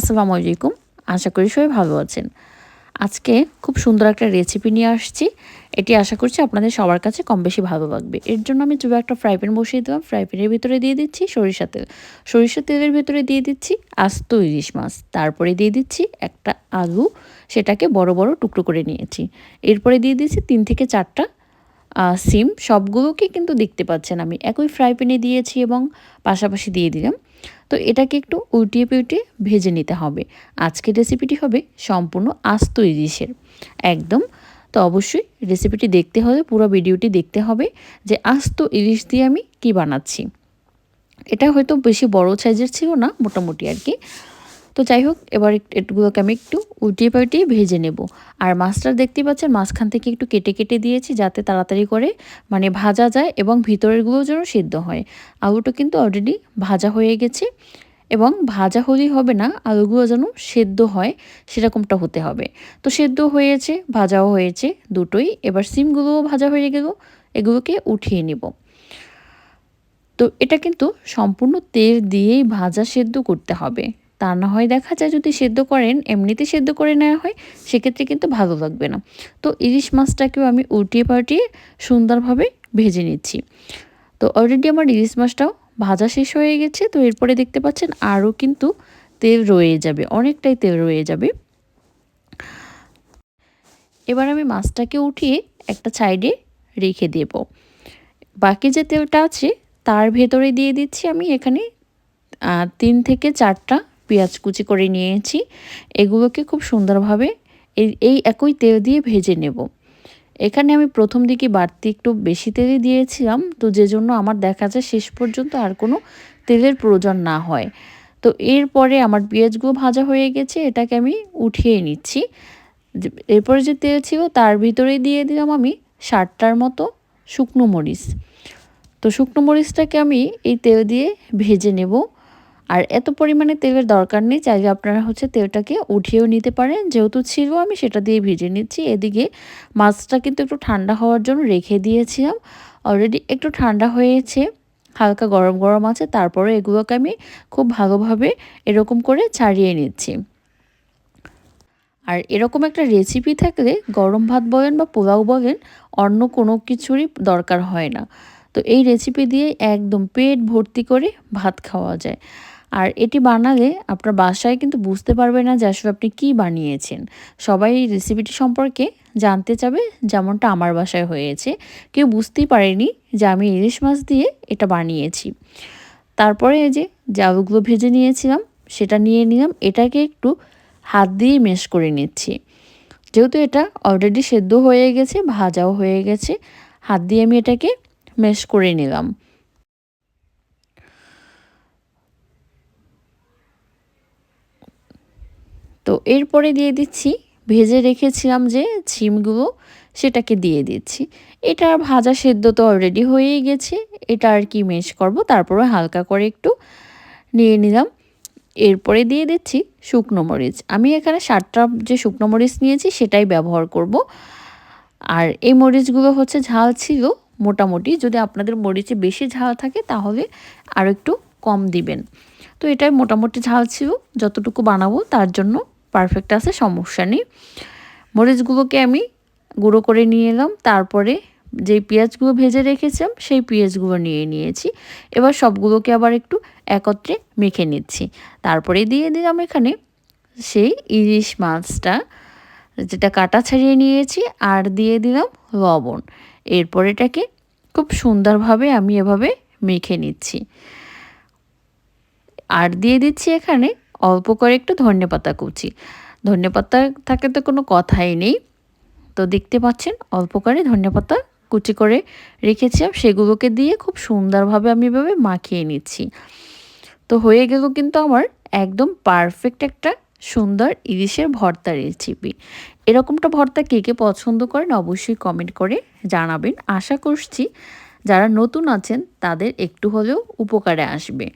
আসসালামু আলাইকুম। আশা করি সবাই ভালো আছেন। আজকে খুব সুন্দর একটা রেসিপি নিয়ে আসছি। এটি আশা করছি আপনাদের সবার কাছে কম বেশি ভালো লাগবে। এর জন্য আমি চুবে একটা ফ্রাই প্যান বসিয়ে দিলাম। ফ্রাই প্যানের ভিতরে দিয়ে দিচ্ছি সরিষা তেল। সরিষা তেলের ভিতরে দিয়ে দিচ্ছি আস্ত ইলিশ মাছ। তারপরে দিয়ে দিচ্ছি একটা আলু। সেটাকে বড় বড় টুকরো করে নিয়েছি। এরপরে দিয়ে দিচ্ছি তিন থেকে চারটা সিম। সবগুলোকে কিন্তু দেখতে পাচ্ছেন আমি। একই ফ্রাই প্যানে দিয়েছি এবং পাশাপাশি দিয়ে দিলাম। তো এটাকে একটু উল্টিয়ে পিউটিয়ে ভেজে নিতে হবে। আজকের রেসিপিটি হবে সম্পূর্ণ আস্ত ইলিশের। একদম, তো অবশ্যই রেসিপিটি দেখতে হবে পুরো ভিডিওটি দেখতে হবে যে আস্ত ইলিশ দিয়ে আমি কি বানাচ্ছি। এটা হয়তো বেশি বড় সাইজের ছিল না, মোটামুটি আর কি। তো যাই হোক, এবার এগুলোকে আমি একটু উল্টিয়ে পাল্টিয়ে ভেজে নেব। আর মাছটা দেখতে পাচ্ছেন, মাঝখান থেকে একটু কেটে কেটে দিয়েছি যাতে তাড়াতাড়ি করে মানে ভাজা যায় এবং ভিতরেরগুলো যেন সিদ্ধ হয়। আলুটা কিন্তু অলরেডি ভাজা হয়ে গেছে এবং ভাজা হলেই হবে না, আলুগুলো যেন সেদ্ধ হয়, সেরকমটা হতে হবে। তো সেদ্ধ হয়েছে, ভাজাও হয়েছে দুটোই। এবার সিমগুলোও ভাজা হয়ে গেল, এগুলোকে উঠিয়ে নেব। তো এটা কিন্তু সম্পূর্ণ তেল দিয়েই ভাজা সেদ্ধ করতে হবে। তা না হয় দেখা যায় যদি সেদ্ধ করেন, এমনিতে সেদ্ধ করে নেওয়া হয়, সেক্ষেত্রে কিন্তু ভালো লাগবে না। তো ইলিশ মাছটাকেও আমি উল্টিয়ে পাল্টিয়ে সুন্দরভাবে ভেজে নিচ্ছি। তো অলরেডি আমার ইলিশ মাছটাও ভাজা শেষ হয়ে গেছে, তো এরপরে দেখতে পাচ্ছেন আরও কিন্তু তেল রয়ে যাবে, অনেকটাই তেল রয়ে যাবে। এবার আমি মাছটাকে উঠিয়ে একটা সাইডে রেখে দেব। বাকি যে তেলটা আছে, তার ভেতরে দিয়ে দিচ্ছি আমি এখানে তিন থেকে চারটা পেঁয়াজ কুচি করে নিয়েছি। এগুলোকে খুব সুন্দরভাবে এই একই তেল দিয়ে ভেজে নেব। এখানে আমি প্রথম দিকে বাড়তি একটু বেশি তেলই দিয়েছিলাম। তো যে জন্য আমার দেখা যায় শেষ পর্যন্ত আর কোনো তেলের প্রয়োজন না হয়। তো এরপরে আমার পেঁয়াজগুলো ভাজা হয়ে গেছে, এটাকে আমি উঠিয়ে নিচ্ছি। এরপরে যে তেল ছিল তার ভিতরে দিয়ে দিলাম আমি ষাটটার মতো শুকনো মরিচ। তো শুকনো মরিচটাকে আমি এই তেল দিয়ে ভেজে নেব। আর এত পরিমাণে তেলের দরকার নেই, চাইলে আপনারা হচ্ছে তেলটাকে উঠিয়েও নিতে পারেন। যেহেতু ছিল আমি সেটা দিয়ে ভেজে নিচ্ছি। এদিকে মাছটা কিন্তু একটু ঠান্ডা হওয়ার জন্য রেখে দিয়েছিলাম। অলরেডি একটু ঠান্ডা হয়েছে, হালকা গরম গরম আছে, তারপরে এগুলোকে আমি খুব ভালোভাবে এরকম করে ছাড়িয়ে নিচ্ছি। আর এরকম একটা রেসিপি থাকলে গরম ভাত বলেন বা পোলাও বলেন, অন্য কোনো কিছুরই দরকার হয় না। তো এই রেসিপি দিয়ে একদম পেট ভর্তি করে ভাত খাওয়া যায়। আর এটি বানালে আপনার বাসায় কিন্তু বুঝতে পারবে না যে আসলে আপনি কী বানিয়েছেন। সবাই এই রেসিপিটি সম্পর্কে জানতে চাবে যেমনটা আমার বাসায় হয়েছে। কেউ বুঝতেই পারেনি যে আমি ইলিশ মাছ দিয়ে এটা বানিয়েছি। তারপরে এই যে জালগুলো ভেজে নিয়েছিলাম, সেটা নিয়ে নিলাম। এটাকে একটু হাত দিয়ে মেশ করে নিচ্ছি। যেহেতু এটা অলরেডি সেদ্ধ হয়ে গেছে, ভাজাও হয়ে গেছে, হাত দিয়ে আমি এটাকে মেশ করে নিলাম। এরপরে দিয়ে দিচ্ছি, ভেজে রেখেছিলাম যে ছিমগুলো সেটাকে দিয়ে দিচ্ছি। এটা ভাজা সেদ্ধ তো অলরেডি হয়েই গেছে, এটা আর কি মেশ করব, তারপরে হালকা করে একটু নিয়ে নিলাম। এরপরে দিয়ে দিচ্ছি শুকনো মরিচ। আমি এখানে সাতটা যে শুকনো মরিচ নিয়েছি সেটাই ব্যবহার করব। আর এই মরিচগুলো হচ্ছে ঝাল ছিল মোটামুটি, যদি আপনাদের মরিচে বেশি ঝাল থাকে তাহলে আর একটু কম দিবেন। তো এটাই মোটামুটি ঝাল ছিল, যতটুকু বানাবো তার জন্য পারফেক্ট আছে, সমস্যা নেই। মরিচগুলোকে আমি গুঁড়ো করে নিয়ে এলাম, তারপরে যে পেঁয়াজগুলো ভেজে রেখেছিলাম, সেই পেঁয়াজগুলো নিয়ে নিয়েছি। এবার সবগুলোকে আবার একটু একত্রে মেখে নিচ্ছি। তারপরে দিয়ে দিলাম এখানে সেই ইলিশ মাছটা, যেটা কাটা ছাড়িয়ে নিয়েছি, আর দিয়ে দিলাম লবণ। এরপর এটাকে খুব সুন্দরভাবে আমি এভাবে মেখে নিচ্ছি। আর দিয়ে দিচ্ছি এখানে অল্প করে একটু ধনে পাতা কুচি। ধনে পাতা থাকে তো কোনো কথাই নেই। তো দেখতে পাচ্ছেন, অল্প করে ধনে পাতা কুচি করে রেখেছিলাম সেগুলোকে দিয়ে খুব সুন্দরভাবে আমি এভাবে মাখিয়ে নিচ্ছি। তো হয়ে গেল কিন্তু আমার একদম পারফেক্ট একটা সুন্দর ইলিশের ভর্তা রেসিপি এরকমটা ভর্তা কে কে পছন্দ করেন অবশ্যই কমেন্ট করে জানাবেন। আশা করছি যারা নতুন আছেন তাদের একটু হলেও উপকারে আসবে।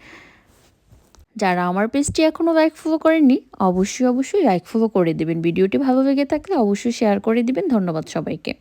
যারা আমার পেজটি এখনও লাইক ফলো করেননি, অবশ্যই অবশ্যই লাইক ফলো করে দেবেন। ভিডিওটি ভালো লেগে থাকলে অবশ্যই শেয়ার করে দিবেন। ধন্যবাদ সবাইকে।